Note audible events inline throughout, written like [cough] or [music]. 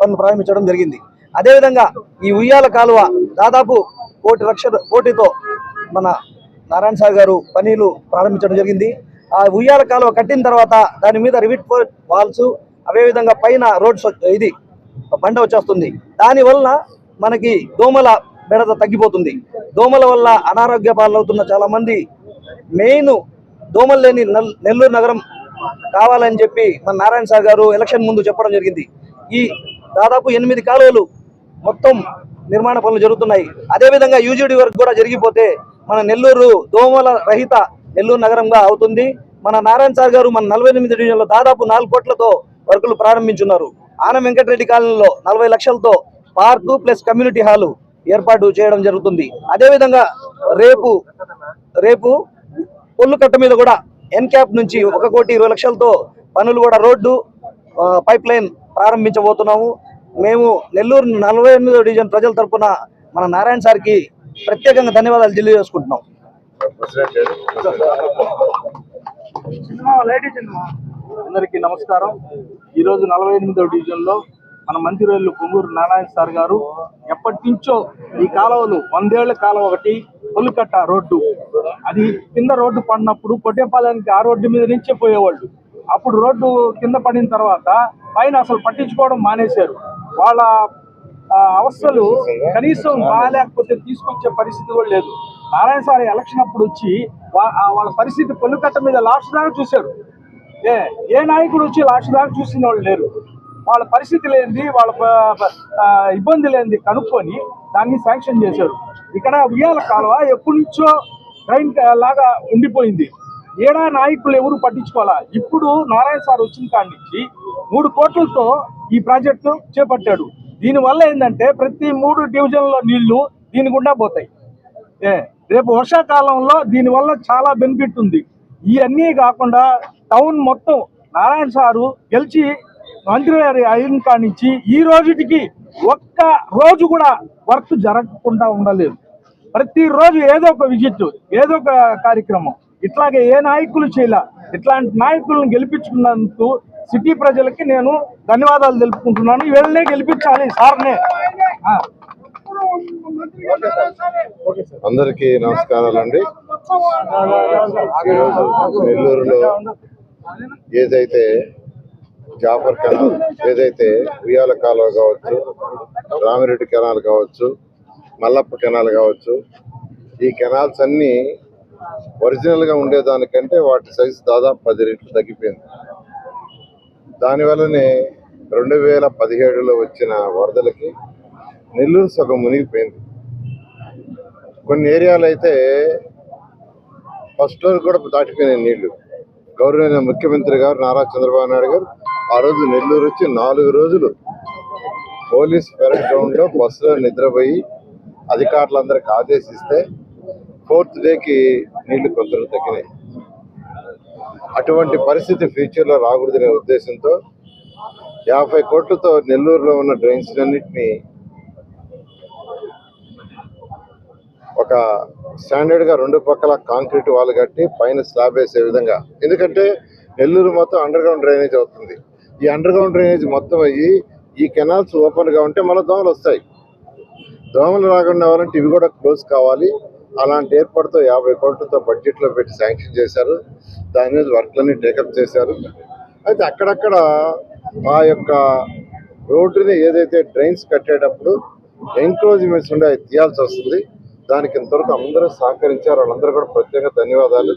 పనులు ప్రారంభించడం జరిగింది. అదేవిధంగా ఈ ఉయ్యాల కాలువ దాదాపు కోటి లక్ష కోటితో మన నారాయణ సార్ గారు పనులు ప్రారంభించడం జరిగింది. ఆ ఉయ్యాల కాలువ కట్టిన తర్వాత దాని మీద రివిట్ వాల్స్ అదేవిధంగా పైన రోడ్స్ ఇది బండ వచ్చేస్తుంది. దానివల్ల మనకి దోమల బెడద తగ్గిపోతుంది. దోమల వల్ల అనారోగ్య పాలవుతున్న చాలా మంది మెయిన్ దోమలు లేని నెల్లూరు నగరం కావాలని చెప్పి మన నారాయణ సార్ గారు ఎలక్షన్ ముందు చెప్పడం జరిగింది. ఈ దాదాపు ఎనిమిది కాలువలు మొత్తం నిర్మాణ పనులు జరుగుతున్నాయి. అదేవిధంగా యూజీడీ వర్క్ కూడా జరిగిపోతే మన నెల్లూరు దోమల రహిత నెల్లూరు నగరంగా అవుతుంది. మన నారాయణ సార్ గారు మన నలభై ఎనిమిది డివిజన్లో దాదాపు నాలుగు కోట్లతో వర్కులు ప్రారంభించున్నారు. ఆనం వెంకటరెడ్డి కాలనీలో నలభై లక్షలతో పార్కు ప్లస్ కమ్యూనిటీ హాలు ఏర్పాటు చేయడం జరుగుతుంది. అదేవిధంగా రేపు రేపు పొల్లు కట్ట మీద కూడా ఎన్క్యాప్ నుంచి ఒక కోటి ఇరవై లక్షలతో పనులు కూడా రోడ్డు పైప్ లైన్ ప్రారంభించబోతున్నాము. మేము నెల్లూరు నలభై ఎనిమిదో డివిజన్ ప్రజల తరఫున మన నారాయణ సార్కి ప్రత్యేకంగా ధన్యవాదాలు తెలియజేసుకుంటున్నాం. అందరికీ నమస్కారం. ఈ రోజు నలభై ఎనిమిదో డివిజన్లో మన మంత్రివేళ్ళు పొంగూరు నారాయణ సార్ గారు ఎప్పటి నుంచో ఈ కాలువలు వందేళ్ళ కాలువ ఒకటి పొల్లుకట్ట రోడ్డు. అది కింద రోడ్డు పడినప్పుడు కొట్టేపాలెంకి ఆ రోడ్డు మీద నుంచే పోయేవాళ్ళు. అప్పుడు రోడ్డు కింద పడిన తర్వాత పైన అసలు పట్టించుకోవడం మానేశారు. వాళ్ళ అవస్థలు కనీసం బాగాలేకపోతే తీసుకొచ్చే పరిస్థితి కూడా లేదు. నారాయణ సార్ ఎలక్షన్ అప్పుడు వచ్చి వా- వాళ్ళ పరిస్థితి పొల్లుకట్ట మీద లాస్ట్ దాకా చూశారు. ఏ ఏ నాయకుడు వచ్చి లాస్ట్ దాకా చూసిన వాళ్ళు లేరు. వాళ్ళ పరిస్థితి లేనిది వాళ్ళ ఇబ్బంది లేనిది కనుక్కొని దాన్ని శాంక్షన్ చేశారు. ఇక్కడ ఉయ్యాల కాలువ ఎప్పటి నుంచో ట్రైన్ లాగా ఉండిపోయింది. ఏడా నాయకులు ఎవరు పట్టించుకోవాలా? ఇప్పుడు నారాయణ సార్ వచ్చిన కాడి నుంచి మూడు కోట్లతో ఈ ప్రాజెక్టు చేపట్టాడు. దీనివల్ల ఏంటంటే ప్రతి మూడు డివిజన్లో నీళ్ళు దీని గుండా పోతాయి. ఏ రేపు వర్షాకాలంలో దీనివల్ల చాలా బెనిఫిట్ ఉంది. ఇవన్నీ కాకుండా టౌన్ మొత్తం నారాయణ సారు గెలిచి మంత్రి అయిన కాడి నుంచి ఈ రోజుటికి ఒక్క రోజు కూడా వర్క్ జరగకుండా ఉండలేదు. ప్రతిరోజు ఏదో ఒక విజిట్ ఏదో ఒక కార్యక్రమం. ఇట్లాగే ఏ నాయకులు చేయలే. ఇట్లాంటి నాయకులను గెలిపించుకున్నందుకు సిటీ ప్రజలకి నేను ధన్యవాదాలు తెలుపుకుంటున్నాను. వీళ్ళనే గెలిపించాలి సార్నే. ఆ. అందరికీ నమస్కారాలండి. ఈరోజు నెల్లూరులో ఏదైతే జాఫర్ కెనాల్ ఏదైతే ఉయ్యాల కాలువ కావచ్చు రామిరెడ్డి కెనాల్ కావచ్చు మల్లప్ప కెనాల్ కావచ్చు ఈ కెనాల్స్ అన్నీ ఒరిజినల్గా ఉండేదానికంటే వాటి సైజు దాదాపు పది రెట్లు తగ్గిపోయింది. దానివల్లనే రెండు వేల పదిహేడులో వచ్చిన వరదలకి నెల్లూరు సగం మునిగిపోయింది. కొన్ని ఏరియాలు అయితే ఫస్ట్ ఫ్లోర్ కూడా దాటిపోయినాయి నీళ్ళు. గౌరవనీయ ముఖ్యమంత్రి గారు నారా చంద్రబాబు నాయుడు గారు ఆ రోజు నెల్లూరు వచ్చి నాలుగు రోజులు పోలీస్ పెరడ్ గ్రౌండ్ బస్సులో నిద్రపోయి అధికారులందరికి ఆదేశిస్తే ఫోర్త్ డేకి నీళ్ళు కొందరు తగ్గినాయి. అటువంటి పరిస్థితి ఫ్యూచర్లో రాకూడదనే ఉద్దేశంతో యాభై కోట్లతో నెల్లూరులో ఉన్న డ్రైన్స్ అన్నింటినీ ఒక స్టాండర్డ్గా రెండు పక్కల కాంక్రీట్ వాళ్ళు కట్టి పైన స్లాబ్ వేసే విధంగా. ఎందుకంటే నెల్లూరు మొత్తం అండర్ గ్రౌండ్ డ్రైనేజ్ అవుతుంది. ఈ అండర్ గ్రౌండ్ డ్రైనేజ్ మొత్తం అయ్యి ఈ కెనాల్స్ ఓపెన్గా ఉంటే మళ్ళీ దోమలు వస్తాయి. దోమలు రాకుండా అవ్వాలంటే ఇవి కూడా క్లోజ్ కావాలి. అలాంటి ఏర్పాటుతో యాభై కోట్లతో బడ్జెట్లో పెట్టి శాంక్షన్ చేశారు. దాని మీద వర్క్లన్నీ టేకప్ చేశారు. అయితే అక్కడక్కడ ఆ యొక్క రోడ్డుని ఏదైతే డ్రైన్స్ కట్టేటప్పుడు ఎంక్రోచ్మెంట్స్ ఉండే అది తీయాల్సి వస్తుంది. దానికి ఇంతవరకు అందరూ సహకరించారు. వాళ్ళందరూ కూడా ప్రత్యేక ధన్యవాదాలు.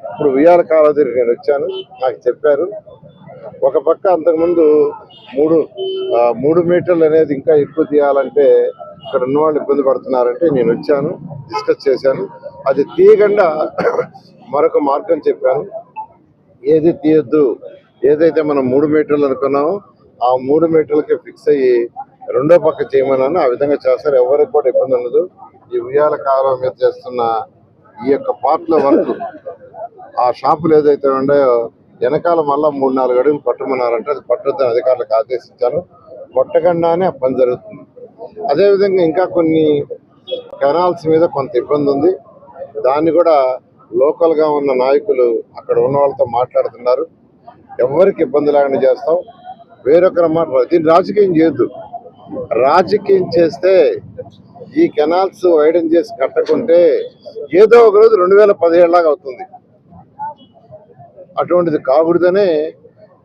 ఇప్పుడు ఉయ్యాల కాలేజీ నేను వచ్చాను. నాకు చెప్పారు. ఒక పక్క అంతకుముందు మూడు మూడు మీటర్లు అనేది ఇంకా ఎక్కువ తీయాలంటే ఇక్కడ ఉన్న వాళ్ళు ఇబ్బంది పడుతున్నారంటే నేను వచ్చాను డిస్కస్ చేశాను. అది తీయకుండా [coughs] మరొక మార్గం చెప్పాను. ఏది తీయొద్దు. ఏదైతే మనం మూడు మీటర్లు అనుకున్నామో ఆ మూడు మీటర్లకి ఫిక్స్ అయ్యి రెండో పక్క చేయమన్నాను. ఆ విధంగా చేస్తారు. ఎవరికి కూడా ఇబ్బంది ఉండదు. ఈ ఉయ్యాల కాలం మీద చేస్తున్న ఈ యొక్క పార్ట్ల వరకు ఆ షాపులు ఏదైతే ఉన్నాయో వెనకాల మళ్ళా మూడు నాలుగు అడుగులు పట్టమన్నారంటే అది పట్టొద్దని అధికారులకు ఆదేశించాను. పట్టకుండానే ఆ పని జరుగుతుంది. అదేవిధంగా ఇంకా కొన్ని కెనాల్స్ మీద కొంత ఇబ్బంది ఉంది. దాన్ని కూడా లోకల్గా ఉన్న నాయకులు అక్కడ ఉన్న వాళ్ళతో మాట్లాడుతున్నారు. ఎవరికి ఇబ్బంది లేకుండా చేస్తాం. వేరొకరి మాట దీన్ని రాజకీయం చేయొద్దు. రాజకీయం చేస్తే ఈ కెనాల్స్ వైడన్ చేసి కట్టకుంటే ఏదో ఒక రోజు రెండు వేల పదిహేడులాగా అవుతుంది. అటువంటిది కాకూడదనే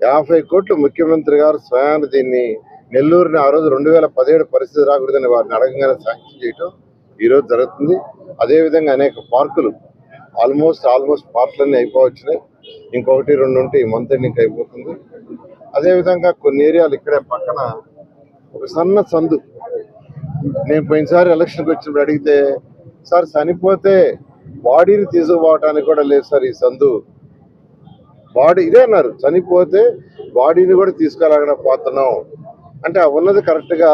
యాభై కోట్లు ముఖ్యమంత్రి గారు స్వయాన్ని దీన్ని నెల్లూరుని ఆ రోజు రెండు వేల పదిహేడు పరిస్థితి రాకూడదని వారిని అడగంగానే శాంక్షన్ చేయటం ఈరోజు జరుగుతుంది. అదేవిధంగా అనేక పార్కులు ఆల్మోస్ట్ ఆల్మోస్ట్ పార్కులన్నీ అయిపోవచ్చినాయి ఇంకొకటి రెండు ఉంటే ఈ మంత్ ఎండింగ్ అయిపోతుంది. అదేవిధంగా కొన్ని ఏరియాలు ఇక్కడే పక్కన ఒక సన్న సందు. నేను పోయినసారి ఎలక్షన్కి వచ్చినప్పుడు అడిగితే సార్ చనిపోతే బాడీని తీసుకుపోవటానికి కూడా లేదు సార్ ఈ సందు. బాడీ ఇదే అన్నారు. చనిపోతే బాడీని కూడా తీసుకురాకపోతున్నాం అంటే ఆ ఉన్నది కరెక్ట్గా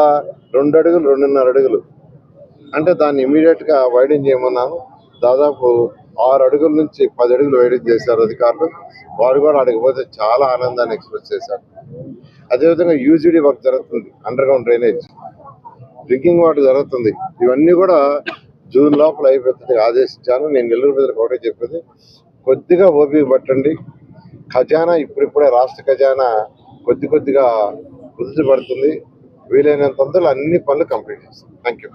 రెండు అడుగులు రెండున్నర అడుగులు. అంటే దాన్ని ఇమీడియట్గా వైడింగ్ చేయమన్నాను దాదాపు ఆరు అడుగుల నుంచి పది అడుగులు వైడింగ్ చేశారు అధికారులు. వారు కూడా అడగపోతే చాలా ఆనందాన్ని ఎక్స్ప్రెస్ చేశారు. అదేవిధంగా యూజీడీ వర్క్ జరుగుతుంది అండర్గ్రౌండ్ డ్రైనేజ్ డ్రింకింగ్ వాటర్ జరుగుతుంది. ఇవన్నీ కూడా జూన్ లోపల అయిపోతుంది ఆదేశించాను నేను నెల్లూరు ప్రజలకు ఒకటే చెప్పేది కొద్దిగా ఓపిక పట్టండి. ఖజానా ఇప్పుడిప్పుడే రాష్ట్ర ఖజానా కొద్ది కొద్దిగా కుదుట పడుతుంది. వీలైనంత తొందరలో అన్ని పనులు కంప్లీట్ చేస్తాం. Thank you